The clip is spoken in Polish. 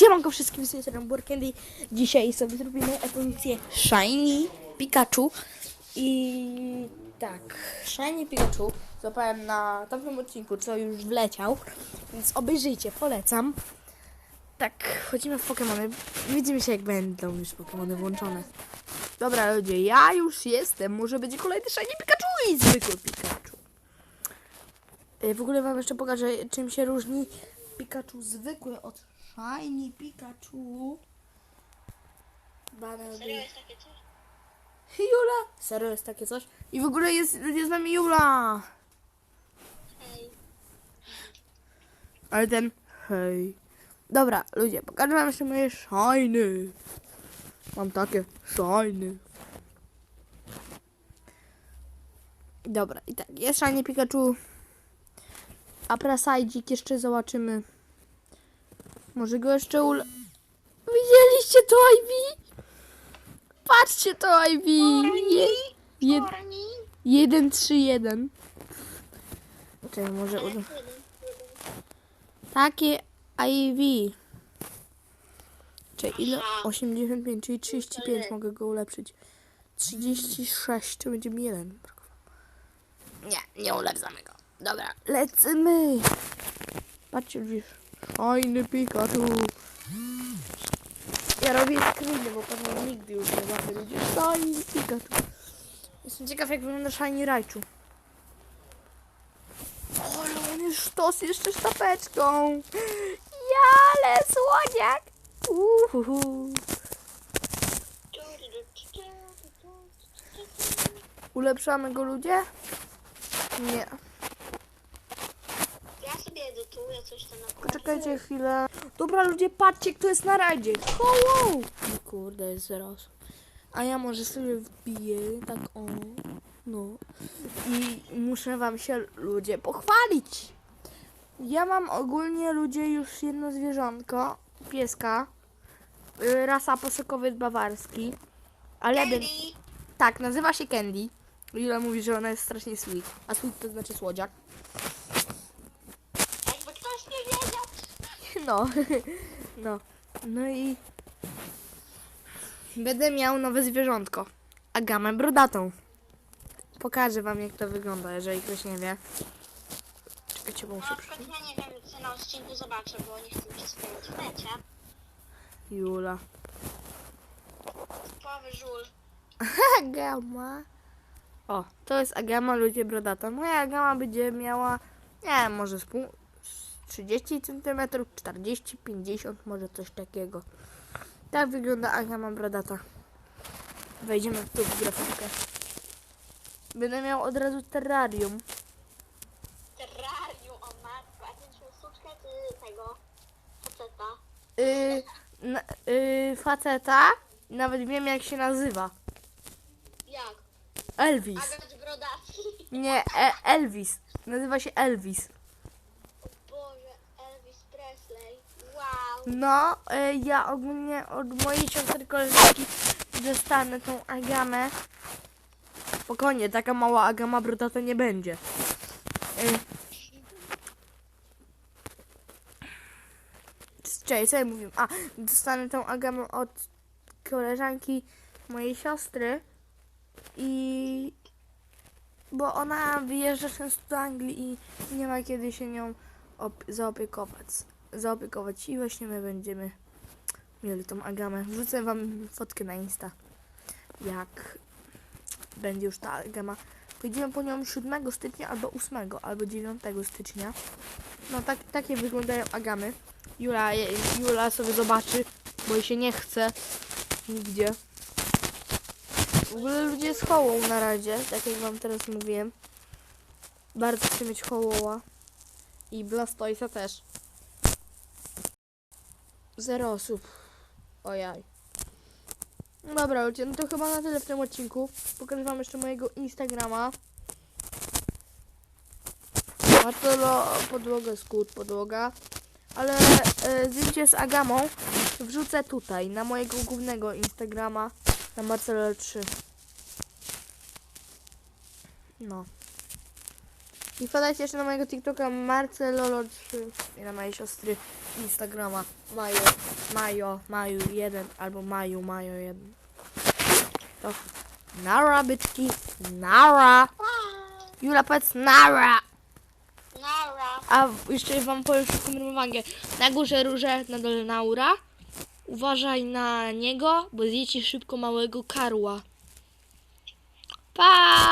Siemanko wszystkim, z tej strony Burkendy. Dzisiaj sobie zrobimy ewolucję Shiny Pikachu. I tak, Shiny Pikachu złapałem na tamtym odcinku, co już wleciał, więc obejrzyjcie, polecam. Tak, chodzimy w Pokémony. Widzimy się jak będą już Pokémony włączone. Dobra ludzie, ja już jestem. Może będzie kolejny Shiny Pikachu i zwykły Pikachu. Y, W ogóle wam jeszcze pokażę, czym się różni Pikachu zwykły od Shiny Pikachu. Banana Serio jest takie coś? Jula! Serio jest takie coś? I w ogóle jest, jest z nami Jula! Hej. Ale ten hej. Dobra, ludzie, pokażę wam jeszcze moje shiny. Mam takie shiny. Dobra, i tak, jest shiny Pikachu. A Prasajdik jeszcze zobaczymy. Może go jeszcze ule... Widzieliście to Ivy? Patrzcie to Ivy! Je, Korni. 1, 3, 1. Czekaj, może uda... Takie IV. Czyli ile? Aha. 85, czyli 35 mogę go ulepszyć. 36 to będzie mi jeden. Nie, nie ulepszamy go. Dobra, lecimy. Patrzcie gdzieś. Fajny Pikachu. Ja robię screeny, bo pewnie nigdy już nie będę ludzie. Fajny Pikachu. Jestem ciekaw jak wygląda Shiny Raichu. O, on jest sztos jeszcze z tapeczką. Ja, ale słodziak. Uhuhu. Ulepszamy go ludzie? Nie. Coś tam na Poczekajcie chwilę. Dobra ludzie, patrzcie kto jest na rajdzie. Wow. Kurde, jest zero osób. A ja może sobie wbiję, tak o. No. I muszę wam się ludzie pochwalić. Ja mam ogólnie ludzie już jedno zwierzątko, pieska, y, rasa posokowiec bawarski. Ale Candy. tak, nazywa się Candy. Lila mówi, że ona jest strasznie sweet. A sweet to znaczy słodziak. Jakby ktoś nie wiedział. No, no, no i będę miał nowe zwierzątko. Agamę brodatą. Pokażę wam jak to wygląda, jeżeli ktoś nie wie. Czekajcie, bo No muszę przykład ja nie wiem, co na odcinku zobaczę, bo nie chcę w necie. Jula. Typowy żul. Agama. O, to jest Agama, ludzie brodata. Moja Agama będzie miała, nie wiem, może z pół, 30 cm, 40, 50, może coś takiego. Tak wygląda Agama brodata. Wejdziemy w grafikę. Będę miał od razu terrarium. Terrarium, o matko. A ten sztuczkę czy tego? Faceta. Yy, na, yy, faceta, nawet wiem jak się nazywa. Jak? Elvis. Agent Brodaci. Nie, e, Elvis. Nazywa się Elvis. O Boże, Elvis Presley. Wow. No, y, ja ogólnie od mojej siostry koleżanki dostanę tą agamę. Spokojnie, taka mała agama bruta to nie będzie. Y, Czekaj, co ja mówię? A, dostanę tą agamę od koleżanki mojej siostry i bo ona wyjeżdża często do Anglii i nie ma kiedy się nią op- zaopiekować zaopiekować i właśnie my będziemy mieli tą agamę. Wrzucę wam fotkę na Insta. Jak będzie już ta agama. Pojedziemy po nią 7 stycznia albo 8 albo 9 stycznia. No tak, takie wyglądają agamy. Jula, Jula sobie zobaczy, bo jej się nie chce nigdzie. W ogóle ludzie z hołą na razie, tak jak wam teraz mówiłem. Bardzo chcę mieć hołoła. I Blastoisa też. Zero osób. Ojaj. No Dobra, ludzie, no to chyba na tyle w tym odcinku. Pokażę wam jeszcze mojego Instagrama. Marcelo, podłoga, skut, podłoga. Ale e, zdjęcie z Agamą wrzucę tutaj, na mojego głównego Instagrama, na Marcelo 3. No. I wpadajcie jeszcze na mojego TikToka Marcelolo3 i na mojej siostry Instagrama Majo, Majo, Maju 1 albo Maju, Majo 1. To nara, byczki, nara. Pa! Jula, powiedz nara. Nara. A jeszcze wam powiem szybką rymowangę. Na górze róże, na dole naura. Uważaj na niego, bo zje ci szybko małego karła. Pa!